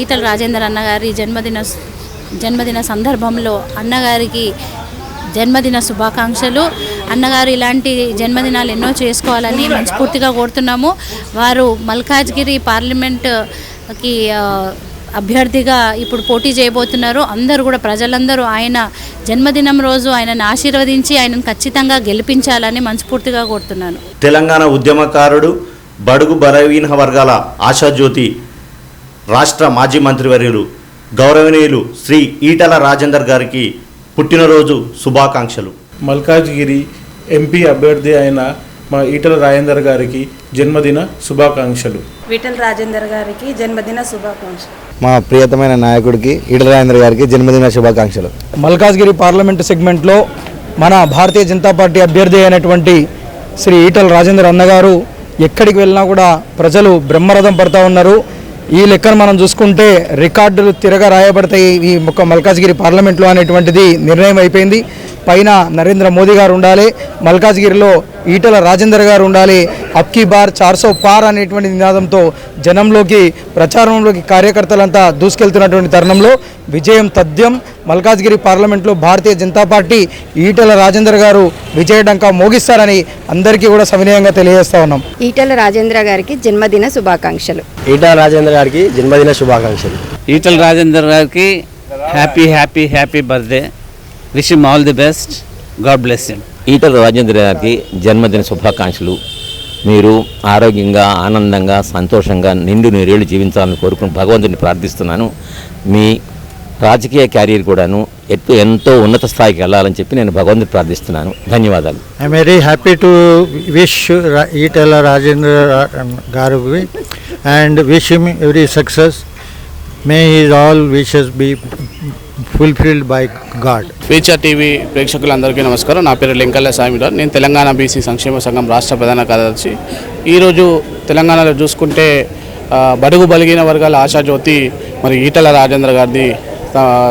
ఈతల రాజేందర్ అన్నగారి జన్మదిన జన్మదిన సందర్భంలో అన్నగారికి జన్మదిన శుభాకాంక్షలు. అన్నగారు ఇలాంటి జన్మదినాలు ఎన్నో చేసుకోవాలని మనస్ఫూర్తిగా కోరుతున్నాము. వారు మల్కాజ్గిరి పార్లమెంట్కి అభ్యర్థిగా ఇప్పుడు పోటీ చేయబోతున్నారు. అందరూ కూడా ప్రజలందరూ ఆయన జన్మదినం రోజు ఆయనను ఆశీర్వదించి ఆయనను ఖచ్చితంగా గెలిపించాలని మనస్ఫూర్తిగా కోరుతున్నాను. తెలంగాణ ఉద్యమకారుడు బడుగు బలహీన వర్గాల ఆశాజ్యోతి రాష్ట్ర మాజీ మంత్రివర్యులు గౌరవనీయులు శ్రీ ఈటల రాజేందర్ గారికి పుట్టినరోజు శుభాకాంక్షలు. మల్కాజ్గిరి ఎంపీ అభ్యర్థి అయిన మా ఈటల రాజేందర్ గారికి జన్మదిన శుభాకాంక్షలు. విఠల్ రాజేందర్ గారికి జన్మదిన శుభాకాంక్షలు. మా ప్రియతమైన నాయకుడికి ఈటల రాజేంద్ర గారికి జన్మదిన శుభాకాంక్షలు. మల్కాజ్గిరి పార్లమెంటు సెగ్మెంట్లో మన భారతీయ జనతా పార్టీ అభ్యర్థి అయినటువంటి శ్రీ ఈటల రాజేందర్ అన్నగారు ఎక్కడికి వెళ్ళినా కూడా ప్రజలు బ్రహ్మరథం పడతా ఉన్నారు. ఈ లెక్కను మనం చూసుకుంటే రికార్డులు తిరగ రాయబడతాయి. ఈ మొక్క మల్కాజ్గిరి పార్లమెంట్లో అనేటువంటిది నిర్ణయం అయిపోయింది. పైన నరేంద్ర మోదీ గారు ఉండాలి. మల్కాజ్గిరిలో ఈటల రాజేందర్ గారు ఉండాలి. అప్కీ బార్ చార్సో పార్ అనేటువంటి నినాదంతో జనంలోకి ప్రచారంలోకి కార్యకర్తలంతా దూసుకెళ్తున్నటువంటి తరుణంలో విజయం తథ్యం మల్కాజ్గిరి పార్లమెంట్లో భారతీయ జనతా పార్టీ ఈటల రాజేందర్ గారు విజయడంకా మోగిస్తారని అందరికీ కూడా సవినయంగా తెలియజేస్తా ఉన్నాం. ఈటల రాజేంద్ర గారికి జన్మదిన శుభాకాంక్షలు. ఈటల రాజేంద్ర గారికి జన్మదిన శుభాకాంక్షలు. ఈటల రాజేందర్ గారికి happy happy happy birthday. Wish all the best god bless Etela Rajendra గారికి జన్మదిన శుభాకాంక్షలు. మీరు ఆరోగ్యంగా ఆనందంగా సంతోషంగా నిండు నూరేళ్ళు జీవించాలని కోరుకుని భగవంతుని ప్రార్థిస్తున్నాను. మీ రాజకీయ క్యారియర్ కూడాను ఎత్తు ఎంతో ఉన్నత స్థాయికి వెళ్ళాలని చెప్పి నేను భగవంతుని ప్రార్థిస్తున్నాను. ధన్యవాదాలు. I'm very happy to wish Etela Rajendra garu and wish him every success. May his all wishes be fulfilled by god. Feature TV ప్రేక్షకులందరికీ నమస్కారం. నా పేరు లింకల్ల సామిరావు నేను తెలంగాణ బీసీ సంక్షేమ సంఘం రాష్ట్ర ప్రధాన కార్యదర్శి. ఈరోజు తెలంగాణలో చూసుకుంటే బడుగు బలిగిన వర్గాల ఆశాజ్యోతి మరి ఈటల రాజేంద్ర గారిది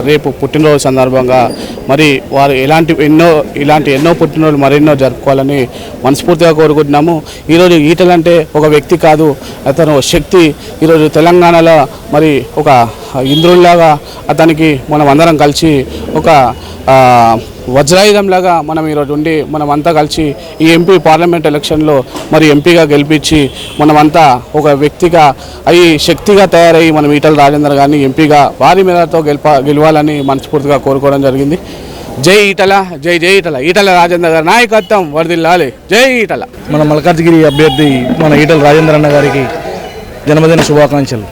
రేపు పుట్టినరోజు సందర్భంగా మరి వారు ఎలాంటి ఎన్నో ఇలాంటి ఎన్నో పుట్టినరోజులు మరెన్నో జరుపుకోవాలని మనస్ఫూర్తిగా కోరుకుంటున్నాము. ఈరోజు ఈటలంటే ఒక వ్యక్తి కాదు అతను శక్తి. ఈరోజు తెలంగాణలో మరి ఒక ఇంద్రుల్లాగా అతనికి మనం అందరం కలిసి ఒక వజ్రాయుధంలాగా మనం ఈరోజు ఉండి మనమంతా కలిసి ఈ ఎంపీ పార్లమెంట్ ఎలక్షన్లో మరి ఎంపీగా గెలిపించి మనమంతా ఒక వ్యక్తిగా అయి శక్తిగా తయారయ్యి మనం ఈటల రాజేందర్ గారిని ఎంపీగా వారి మీదతో గెలిప గెలవాలని మనస్ఫూర్తిగా కోరుకోవడం జరిగింది. జై ఈటల జై జై ఈటల. ఈటల రాజేందర్ గారి నాయకత్వం వరదిల్లాలి. జై ఈటల. మన మల్కాజ్గిరి అభ్యర్థి మన ఈటల రాజేంద్ర అన్న గారికి జన్మదిన శుభాకాంక్షలు.